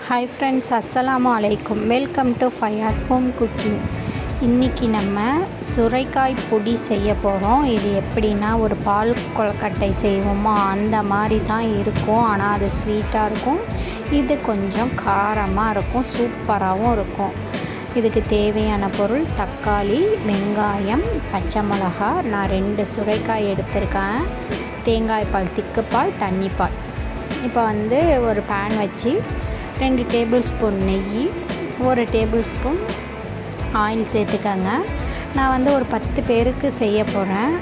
Hi friends அஸ்ஸலாமு அலைக்கும் welcome to Fayaz home cooking இன்றைக்கி நம்ம சுரைக்காய் பொடி செய்ய போகிறோம் இது எப்படின்னா ஒரு பால் கொழுக்கட்டை செய்வோமோ? அந்த மாதிரி தான் இருக்கும். ஆனால் அது ஸ்வீட்டாக இருக்கும். இது கொஞ்சம் காரமாக இருக்கும். சூப்பராகவும் இருக்கும். இதுக்கு தேவையான பொருள் தக்காளி வெங்காயம் பச்சை மிளகா. நான் ரெண்டு சுரைக்காய் எடுத்திருக்கேன். தேங்காய் பால் திக்குப்பால் தண்ணிப்பால் இப்போ வந்து ஒரு பேன் வச்சு ரெண்டு டேபிள் ஸ்பூன் நெய் ஒரு டேபிள் ஸ்பூன் ஆயில் சேர்த்துக்கங்க. நான் வந்து ஒரு பத்து பேருக்கு செய்ய போகிறேன்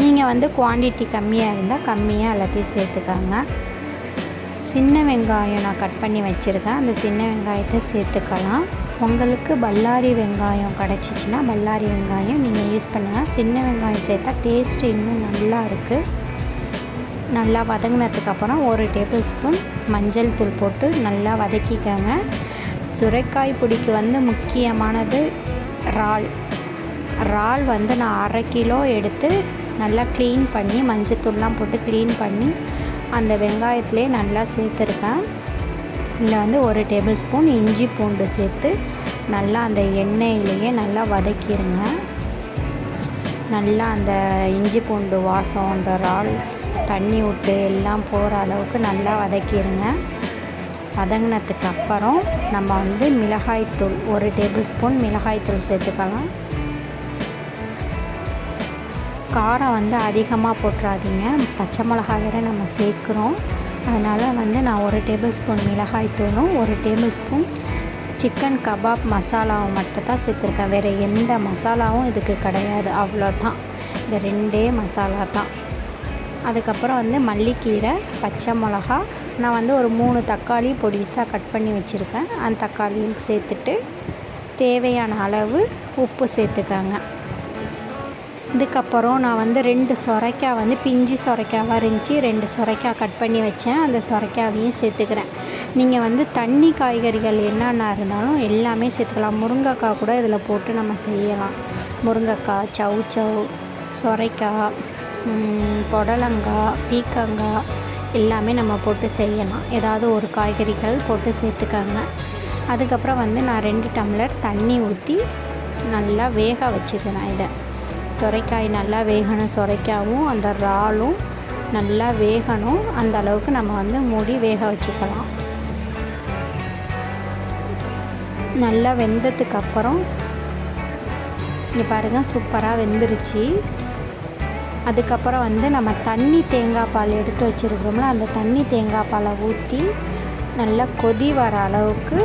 நீங்கள் வந்து குவான்டிட்டி கம்மியாக இருந்தால் கம்மியாக எல்லாத்தையும் சேர்த்துக்கங்க. சின்ன வெங்காயம் நான் கட் பண்ணி வச்சுருக்கேன். அந்த சின்ன வெங்காயத்தை சேர்த்துக்கலாம். உங்களுக்கு பல்லாரி வெங்காயம் கிடச்சிச்சின்னா பல்லாரி வெங்காயம் நீங்கள் யூஸ் பண்ணுங்கள் சின்ன வெங்காயம் சேர்த்தா டேஸ்ட்டு இன்னும் நல்லா இருக்குது நல்லா வதங்கினதுக்கப்புறம் ஒரு டேபிள் ஸ்பூன் மஞ்சள் தூள் போட்டு நல்லா வதக்கிக்கோங்க. சுரைக்காய் பொடிக்கு வந்து முக்கியமானது இறால். இறால் வந்து நான் அரை கிலோ எடுத்து நல்லா க்ளீன் பண்ணி மஞ்சத்தூள்லாம் போட்டு க்ளீன் பண்ணி அந்த வெங்காயத்திலே நல்லா சேர்த்துருக்கேன். இதில் வந்து ஒரு டேபிள் ஸ்பூன் இஞ்சி பூண்டு சேர்த்து நல்லா அந்த எண்ணெயிலேயே நல்லா வதக்கிடுங்க நல்லா அந்த இஞ்சி பூண்டு வாசம் அந்த இறால் தண்ணி விட்டு எல்லாம் போகிற அளவுக்கு நல்லா வதக்கிடுங்க வதங்கினதுக்கு அப்புறம் நம்ம வந்து மிளகாய்த்தூள் ஒரு டேபிள் ஸ்பூன் மிளகாய்த்தூள் சேர்த்துக்கலாம். காரம் வந்து அதிகமாக போட்டுறாதீங்க. பச்சை மிளகாய் வேறு நம்ம சேர்க்குறோம். அதனால் வந்து நான் ஒரு டேபிள் ஸ்பூன் மிளகாய்த்தூளும் ஒரு டேபிள் ஸ்பூன் சிக்கன் கபாப் மசாலாவும் மட்டும் தான் சேர்த்துருக்கேன். வேறு எந்த மசாலாவும் இதுக்கு கிடையாது. அவ்வளோதான் இந்த ரெண்டே மசாலா தான். அதுக்கப்புறம் வந்து மல்லிக்கீரை பச்சை மிளகா. நான் வந்து ஒரு மூணு தக்காளி பொடிசாக கட் பண்ணி வச்சுருக்கேன். அந்த தக்காளியும் சேர்த்துட்டு தேவையான அளவு உப்பு சேர்த்துக்காங்க. இதுக்கப்புறம் நான் வந்து ரெண்டு சொரைக்காய் வந்து பிஞ்சு சொரைக்காவாக இருந்துச்சு ரெண்டு சொரைக்காய் கட் பண்ணி வச்சேன். அந்த சொரைக்காவையும் சேர்த்துக்கிறேன். நீங்கள் வந்து தண்ணி காய்கறிகள் என்னென்ன இருந்தாலும் எல்லாமே சேர்த்துக்கலாம். முருங்கைக்காய் கூட இதில் போட்டு நம்ம செய்யலாம். முருங்கைக்காய் சவு சவு சொரைக்காய் புடலங்காய் பீக்கங்காய் எல்லாமே நம்ம போட்டு செய்யலாம் ஏதாவது ஒரு காய்கறிகள் போட்டு சேர்த்துக்கோங்க. அதுக்கப்புறம் வந்து நான் ரெண்டு டம்ளர் தண்ணி ஊற்றி நல்லா வேக வச்சுக்கிறேன் இதை. சொரைக்காய் நல்லா வேகணும் சொரைக்காவும் அந்த இறாலும் நல்லா வேகணும். அந்த அளவுக்கு நம்ம வந்து மூடி வேக வச்சுக்கலாம். நல்லா வெந்ததுக்கு அப்புறம் இங்கே பாருங்கள் சூப்பராக வெந்துருச்சு. அதுக்கப்புறம் வந்து நம்ம தண்ணி தேங்காய் பால் எடுத்து வச்சுருக்கிறோம்ல அந்த தண்ணி தேங்காய் பாலை ஊற்றி நல்லா கொதி வர அளவுக்கு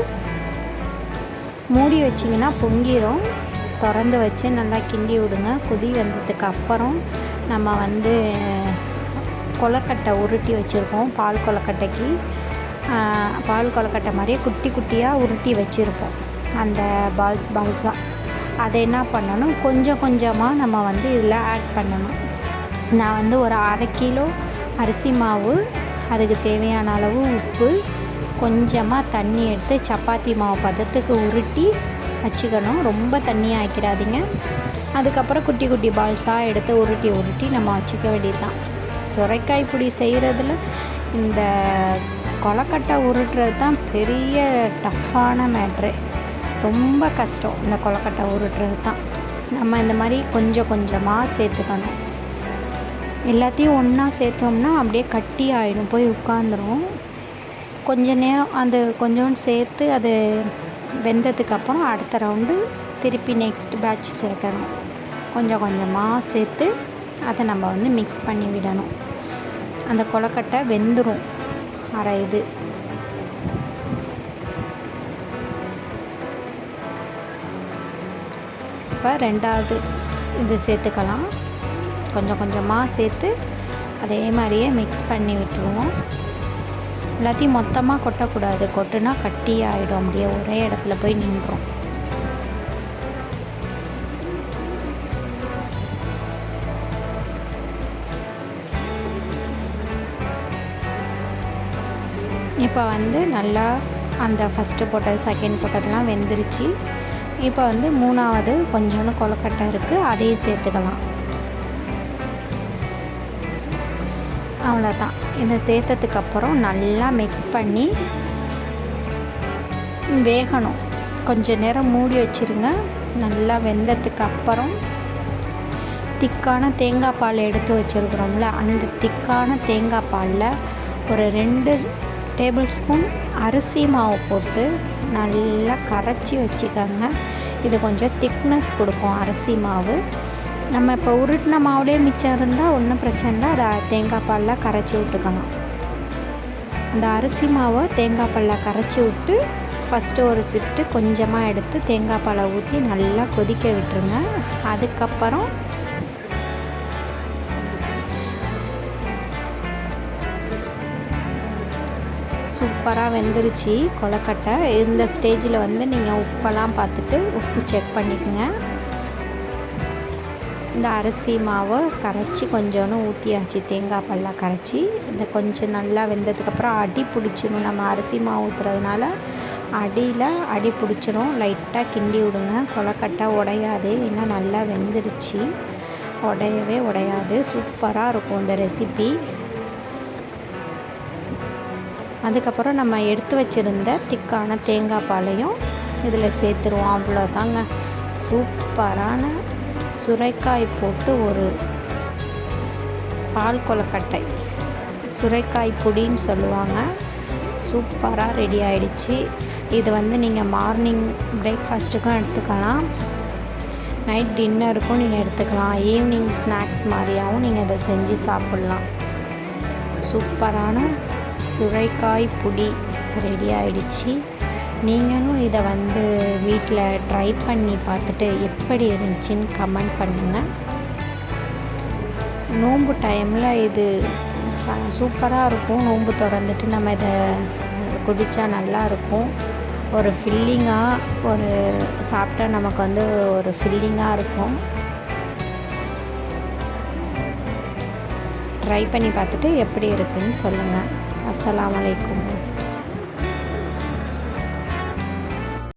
மூடி வச்சிங்கன்னா பொங்கிடும் திறந்து வச்சு நல்லா கிண்டி விடுங்க. கொதி வந்ததுக்கு அப்புறம் நம்ம வந்து கொலக்கட்டை உருட்டி வச்சுருக்கோம் பால் கொலக்கட்டைக்கு பால் கொலக்கட்டை மாதிரியே குட்டி குட்டியாக உருட்டி வச்சுருப்போம். அந்த பால்ஸ் பால்ஸாக அதை என்ன பண்ணணும்? கொஞ்சம் கொஞ்சமாக நம்ம வந்து இதில் ஆட் பண்ணணும். நான் வந்து ஒரு அரை கிலோ அரிசி மாவு அதுக்கு தேவையான அளவு உப்பு கொஞ்சமாக தண்ணி எடுத்து சப்பாத்தி மாவு பதத்துக்கு உருட்டி வச்சுக்கணும். ரொம்ப தண்ணி ஆக்கிடாதீங்க. அதுக்கப்புறம் குட்டி குட்டி பால்ஸாக எடுத்து உருட்டி உருட்டி நம்ம வச்சுக்க வேண்டியது தான் சுரைக்காய் பொடி செய்கிறதுல இந்த கொலக்கட்டை உருட்டுறது தான் பெரிய டஃப்பான மேட்ரு. ரொம்ப கஷ்டம் இந்த கொலக்கட்டை உருட்டுறது தான் நம்ம இந்த மாதிரி கொஞ்சம் கொஞ்சமாக சேர்த்துக்கணும். எல்லாத்தையும் ஒன்றா சேர்த்தோம்னா அப்படியே கட்டி ஆகிடும் போய் உட்காந்துரும் கொஞ்ச நேரம் அந்த கொஞ்சோண்டு சேர்த்து அது வெந்ததுக்கப்புறம் அடுத்த ரவுண்டு திருப்பி நெக்ஸ்ட் பேட்ச் சேர்க்கணும். கொஞ்சம் கொஞ்சமாக சேர்த்து அதை நம்ம வந்து மிக்ஸ் பண்ணி விடணும். அந்த கொலக்கட்டை வெந்துடும் அரை இது. இப்போ ரெண்டாவது இது சேர்த்துக்கலாம். கொஞ்சம் கொஞ்சமாக சேர்த்து அதே மாதிரியே மிக்ஸ் பண்ணி விட்டுருவோம். எல்லாத்தையும் மொத்தமாக கொட்டக்கூடாது. கொட்டுனா கட்டி ஆகிடும் அப்படியே ஒரே இடத்துல போய் நின்றோம் இப்போ வந்து நல்லா அந்த ஃபஸ்ட்டு போட்டது செகண்ட் போட்டதெல்லாம் வெந்துருச்சு. இப்போ வந்து மூணாவது கொஞ்சோண்டு கொலக்கட்டை இருக்குது அதையும் சேர்த்துக்கலாம். அவ்வளோதான். இதை சேர்த்ததுக்கப்புறம் நல்லா மிக்ஸ் பண்ணி வேகணும். கொஞ்ச நேரம் மூடி வச்சுருங்க. நல்லா வெந்ததுக்கு அப்புறம் திக்கான தேங்காய் பால் எடுத்து வச்சுருக்குறோம்ல அந்த திக்கான தேங்காய் பாலில் ஒரு ரெண்டு டேபிள் ஸ்பூன் அரிசி மாவு போட்டு நல்லா கரைச்சி வச்சுக்கோங்க. இது கொஞ்சம் திக்னஸ் கொடுக்கும் அரிசி மாவு. நம்ம இப்போ உருட்டின மாவுலேயே மிச்சம் இருந்தால் ஒன்றும் பிரச்சனை இல்லை. அதை தேங்காய் பாலில் கரைச்சி விட்டுக்கலாம். அந்த அரிசி மாவை தேங்காய் பாலில் கரைச்சி விட்டு ஃபஸ்ட்டு ஒரு சிப்ட்டு கொஞ்சமாக எடுத்து தேங்காய் பாலை ஊற்றி நல்லா கொதிக்க விட்டுருங்க. அதுக்கப்புறம் சூப்பராக வெந்துருச்சு கொலக்கட்டை இந்த ஸ்டேஜில் வந்து நீங்கள் உப்பெல்லாம் பார்த்துட்டு உப்பு செக் பண்ணிக்கோங்க. இந்த அரிசி மாவை கரைச்சி கொஞ்சோன்னு ஊற்றியாச்சு தேங்காய் பல்லாம் கரைச்சி இந்த கொஞ்சம் நல்லா வெந்ததுக்கப்புறம் அடி பிடிச்சிடும் நம்ம அரிசி மாவு ஊற்றுறதுனால அடியில் அடி பிடிச்சிரும். லைட்டாக கிண்டி விடுங்க. கொலக்கட்டை உடையாது. இன்னும் நல்லா வெந்துருச்சு உடையவே உடையாது. சூப்பராக இருக்கும் இந்த ரெசிபி அதுக்கப்புறம் நம்ம எடுத்து வச்சுருந்த திக்கான தேங்காய் பாலையும் இதில் சேர்த்துருவோம். அவ்வளோதாங்க சூப்பரான சுரைக்காய் போட்டு ஒரு பால் கொலக்கட்டை சுரைக்காய் பொடின்னு சொல்லுவாங்க. சூப்பராக ரெடி ஆயிடுச்சு. இது வந்து நீங்கள் மார்னிங் பிரேக்ஃபாஸ்ட்டுக்கும் எடுத்துக்கலாம். நைட் டின்னருக்கும் நீங்கள் எடுத்துக்கலாம். ஈவினிங் ஸ்நாக்ஸ் மாதிரியாகவும் நீங்கள் இதை செஞ்சு சாப்பிட்லாம். சூப்பரான சுரைக்காய் பொடி ரெடி ஆயிடுச்சு. நீங்களும் இதை வந்து வீட்டில் ட்ரை பண்ணி பார்த்துட்டு எப்படி இருந்துச்சின்னு கமெண்ட் பண்ணுங்கள் நோன்பு டைமில் இது ச சூப்பராக இருக்கும். நோன்பு திறந்துட்டு நம்ம இதை குடித்தா நல்லாயிருக்கும் ஒரு ஃபில்லிங்காக ஒரு சாப்பிட்டா நமக்கு வந்து ஒரு ஃபில்லிங்காக இருக்கும். ட்ரை பண்ணி பார்த்துட்டு எப்படி இருக்குன்னு சொல்லுங்கள் அஸ்லாம் அலைக்கும்.